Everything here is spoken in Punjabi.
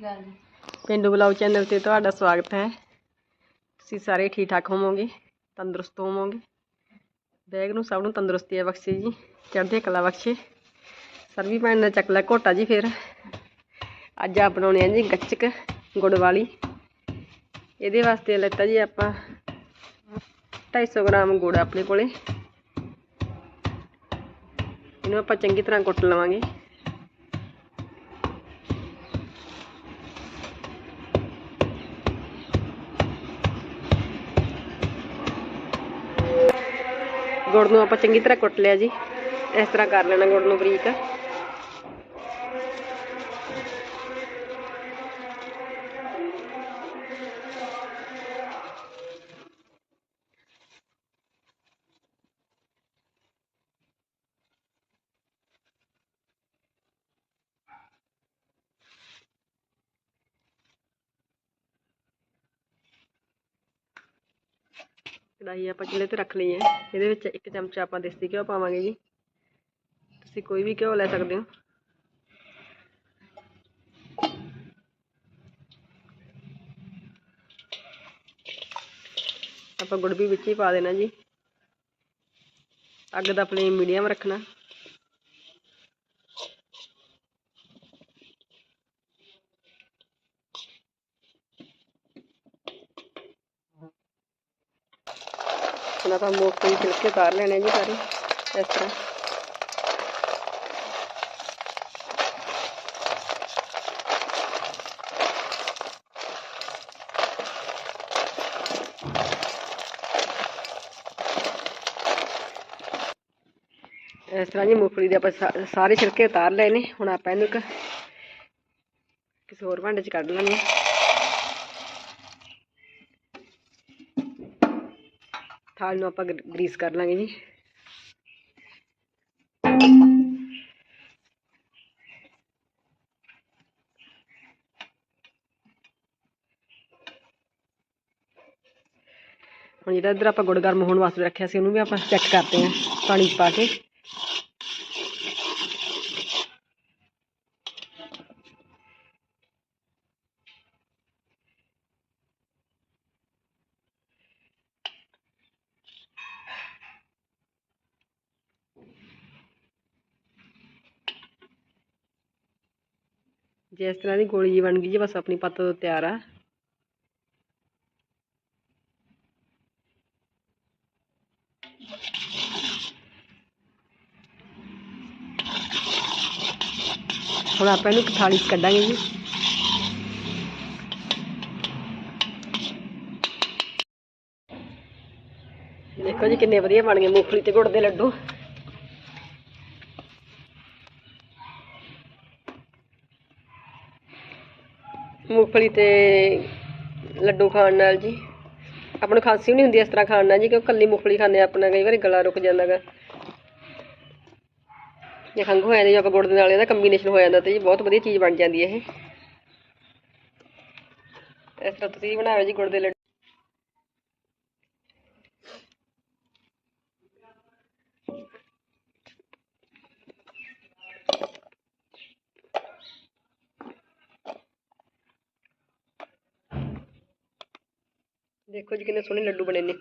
ਗੱਲ ਨੀ। ਪਿੰਡੂ ਬਲੌਗ ਚੈਨਲ ਤੇ ਤੁਹਾਡਾ ਸਵਾਗਤ ਹੈ। ਤੁਸੀਂ ਸਾਰੇ ਠੀਕ ਠਾਕ ਹੋਵੋਗੇ, ਤੰਦਰੁਸਤ ਹੋਵੋਗੇ। ਬੈਗ ਨੂੰ ਸਭ ਨੂੰ ਤੰਦਰੁਸਤੀ ਬਖਸ਼ੇ ਜੀ, ਚੜ੍ਹਦੀ ਕਲਾ ਬਖਸ਼ੇ। ਸਰਵੀ ਭੈਣ ਦਾ ਚੱਕਲਾ ਘੋਟਾ ਜੀ ਫਿਰ। ਅੱਜ ਆ ਬਣਾਉਣੇ ਆ ਜੀ ਗੱਚਕ ਗੁੜ ਵਾਲੀ ਇਹਦੇ ਵਾਸਤੇ ਲੈਤਾ ਜੀ ਆਪਾਂ 250 ਗ੍ਰਾਮ ਗੁੜ ਆਪਣੇ ਕੋਲੇ। ਇਹਨੂੰ ਆਪਾਂ ਚੰਗੀ ਤਰ੍ਹਾਂ ਕੁੱਟ ਲਵਾਂਗੇ। ਗੁੜ ਨੂੰ ਆਪਾਂ ਚੰਗੀ ਤਰ੍ਹਾਂ ਕੁੱਟ ਲਿਆ ਜੀ। ਇਸ ਤਰ੍ਹਾਂ ਕਰ ਲੈਣਾ ਗੁੜ ਨੂੰ ਬਰੀਕ। ਕੜਾਈ ਆਪਾਂ ਚੁੱਲ੍ਹੇ ਤੇ ਰੱਖ ਲਈ ਹੈ। ਇਹਦੇ ਵਿੱਚ ਇੱਕ ਚਮਚਾ ਆਪਾਂ ਦੇਸੀ ਘਿਓ ਪਾਵਾਂਗੇ ਜੀ। ਤੁਸੀਂ ਕੋਈ ਵੀ ਘਿਓ ਲੈ ਸਕਦੇ ਹੋ। ਆਪਾਂ ਗੁੜ ਵੀ ਵਿੱਚ ਹੀ ਪਾ ਦੇਣਾ ਜੀ। ਅੱਗ ਦਾ ਫਲੇਮ ਮੀਡੀਅਮ ਰੱਖਣਾ। ਹੁਣ ਆਪਾਂ ਮੂੰਗਫਲੀ ਛਿਲਕੇ ਉਤਾਰ ਲੈਣੇ ਜੀ ਸਾਰੇ, ਇਸ ਤਰ੍ਹਾਂ। ਇਸ ਤਰ੍ਹਾਂ ਜੀ ਮੂੰਗਫਲੀ ਦੇ ਆਪਾਂ ਸਾਰੇ ਛਿਲਕੇ ਉਤਾਰ ਲਏ ਨੇ, ਹੁਣ ਆਪਾਂ ਇਹਨੂੰ ਇੱਕ ਕਿਸੇ ਹੋਰ ਭਾਂਡੇ 'ਚ ਕੱਢ ਲਾਂਗੇ ਥਾਲ ਨੂੰ ਆਪਾਂ ਗਰ- ਗਰੀਸ ਕਰ ਲਾਂਗੇ ਜੀ ਹੁਣ ਜਿਹੜਾ ਇੱਧਰ ਆਪਾਂ ਗੁੜ ਗਰਮ ਹੋਣ ਵਾਸਤੇ ਰੱਖਿਆ ਸੀ ਉਹਨੂੰ ਵੀ ਆਪਾਂ ਚੈੱਕ ਕਰਦੇ ਹਾਂ ਪਾਣੀ 'ਚ ਪਾ ਕੇ ਜੇ ਇਸ ਤਰ੍ਹਾਂ ਦੀ ਗੋਲੀ ਜੀ ਬਣ ਗਈ ਜੀ ਬਸ ਆਪਣੀ ਪੱਤ ਤੋਂ ਤਿਆਰ ਆ। ਹੁਣ ਆਪਾਂ ਇਹਨੂੰ ਇੱਕ ਥਾਲੀ 'ਚ ਕੱਢਾਂਗੇ ਜੀ। ਦੇਖੋ ਜੀ ਕਿੰਨੇ ਵਧੀਆ ਬਣ ਗਏ ਮੂੰਗਫਲੀ ਤੇ ਗੁੜ ਦੇ ਲੱਡੂ। ਮੂੰਗਫਲੀ ਤੇ ਲੱਡੂ ਖਾਣ ਨਾਲ ਜੀ। ਆਪਾਂ ਨੂੰ ਖਾਂਸੀ ਵੀ ਨਹੀਂ ਹੁੰਦੀ ਇਸ ਤਰ੍ਹਾਂ ਖਾਣ ਨਾਲ ਜੀ, ਕਿਉਂਕਿ ਕੱਲੀ ਮੂੰਗਫਲੀ ਖਾਂਦੇ ਆਪਣਾ ਕਈ ਵਾਰੀ ਗਲਾ ਰੁਕ ਜਾਂਦਾ ਗਾ। ਜੇ ਖੰਘ ਹੋ ਜਾਂਦੀ ਜੇ ਆਪਾਂ ਗੁੜ ਦੇ ਨਾਲ, ਇਹਦਾ ਕੰਬੀਨੇਸ਼ਨ ਹੋ ਜਾਂਦਾ ਤੇ ਜੀ, ਬਹੁਤ ਵਧੀਆ ਚੀਜ਼ ਬਣ ਜਾਂਦੀ ਹੈ ਇਹ। ਇਸ ਤਰ੍ਹਾਂ ਤੁਸੀਂ ਵੀ ਬਣਾਓ ਜੀ ਗੁੜ ਦੇ ਲੱਡੂ। ਦੇਖੋ ਜੀ ਕਿੰਨੇ ਸੋਹਣੇ ਲੱਡੂ ਬਣੇ ਨੇ।